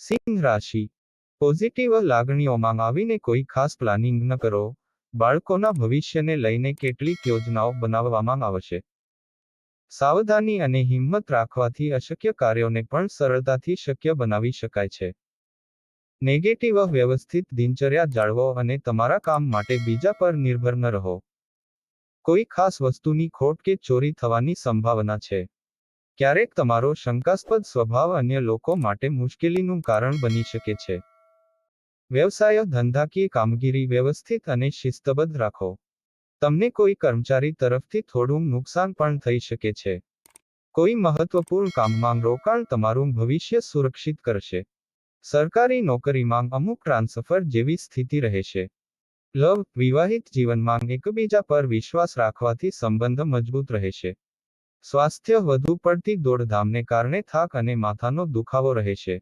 સિંહ રાશિ. પોઝિટિવ લાગણીઓમાં આવીને કોઈ ખાસ પ્લાનિંગ ન કરો. બાળકોના ભવિષ્યને લઈને કેટલીક યોજનાઓ બનાવવામાં આવશે. સાવધાની અને હિંમત રાખવાથી અશક્ય કાર્યોને પણ સરળતાથી શક્ય બનાવી શકાય છે. નેગેટિવ વ્યવસ્થિત દિનચર્યા જાળવો અને તમારા કામ માટે બીજા પર નિર્ભર ન રહો. કોઈ ખાસ વસ્તુની ખોટ કે ચોરી થવાની સંભાવના છે. ક્યારેક તમારો શંકાસ્પદ સ્વભાવ અન્ય લોકો માટે મુશ્કેલીનું કારણ બની શકે છે. વ્યવસાય, ધંધાકીય કામગીરી વ્યવસ્થિત અને શિસ્તબદ્ધ રાખો. તમને કોઈ કર્મચારી તરફથી થોડું નુકસાન પણ થઈ શકે છે. કોઈ મહત્વપૂર્ણ કામમાં રોકાણ તમારું ભવિષ્ય સુરક્ષિત કરશે. સરકારી નોકરીમાં અમુક ટ્રાન્સફર જેવી સ્થિતિ રહેશે. લવ, વિવાહિત જીવનમાં એકબીજા પર વિશ્વાસ રાખવાથી સંબંધ મજબૂત રહેશે. સ્વાસ્થ્ય વધુ પડતી દોડધામને કારણે થાક અને માથાનો દુખાવો રહેશે